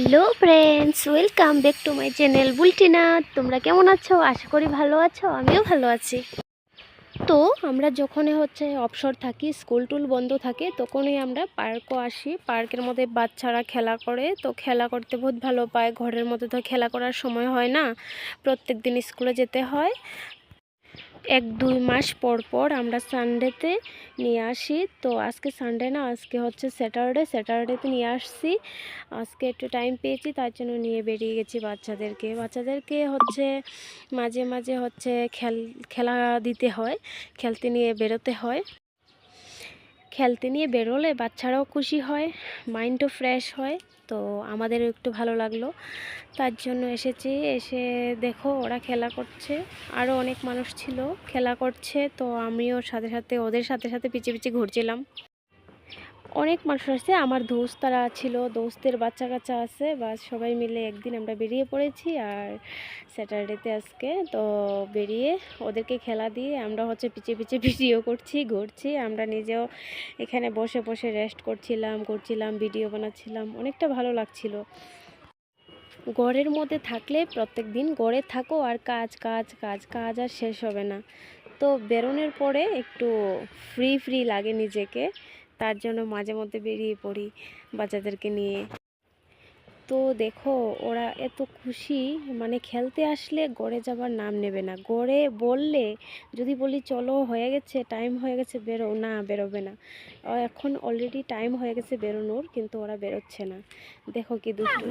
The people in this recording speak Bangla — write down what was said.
Hello friends, welcome back to my channel Bultina. তোমরা কেমন আছো? আশা করি ভালো আছো, আমিও ভালো আছি। তো আমরা যখনই হচ্ছে অবসর থাকি, স্কুল টুল বন্ধ থাকে, তখনই আমরা পার্কও আসি। পার্কের মধ্যে বাচ্চারা খেলা করে, তো খেলা করতে বহুত ভালো পায়। ঘরের মধ্যে তো খেলা করার সময় হয় না। প্রত্যেক দিন স্কুলে যেতে হয়। এক, দুই মাস পর পর আমরা সানডেতে নিয়ে আসি। তো আজকে সানডে না, আজকে হচ্ছে স্যাটারডে স্যাটারডেতে নিয়ে আসছি। আজকে একটু টাইম পেয়েছি, তার জন্য নিয়ে বেরিয়ে গেছি বাচ্চাদেরকে। বাচ্চাদেরকে হচ্ছে মাঝে মাঝে হচ্ছে খেল, খেলা দিতে হয়, খেলতে নিয়ে বেরোতে হয়। খেলতে নিয়ে বেরোলে বাচ্চারাও খুশি হয় মাইন্ডও ফ্রেশ হয়, তো আমাদেরও একটু ভালো লাগল। তার জন্য এসেছি, এসে দেখো ওরা খেলা করছে আরও অনেক মানুষ ছিল, খেলা করছে, তো আমিও সাথে সাথে, ওদের সাথে সাথে পিছিয়ে পিছিয়ে ঘুরছিলাম। অনেক মানুষ আসছে আমার দোস্তারা ছিল, দোস্তের বাচ্চা কাচ্চা আছে। বা সবাই মিলে একদিন আমরা বেরিয়ে পড়েছি আর স্যাটারডেতে আজকে। তো বেরিয়ে ওদেরকে খেলা দিয়ে আমরা হচ্ছে পিছিয়ে পিছিয়ে ভিডিও করছি, ঘুরছি। আমরা নিজেও এখানে বসে বসে রেস্ট করছিলাম করছিলাম ভিডিও বানাচ্ছিলাম। অনেকটা ভালো লাগছিল। গড়ের মধ্যে থাকলে প্রত্যেক দিন গড়ে থাকো আর কাজ কাজ কাজ কাজ আর শেষ হবে না। তো বেরোনোর পরে একটু ফ্রি ফ্রি লাগে নিজেকে। তার জন্য মাঝে মধ্যে বেরিয়ে পড়ি বাচ্চাদেরকে নিয়ে। তো দেখো, ওরা এত খুশি মানে খেলতে আসলে গড়ে যাবার নাম নেবে না। গড়ে বললে যদি বলি, চলো, হয়ে গেছে টাইম হয়ে গেছে, বেরো। না, বেরোবে না। এখন অলরেডি টাইম হয়ে গেছে বেরোনোর, কিন্তু ওরা বেরোচ্ছে না। দেখো কি দুষ্টু।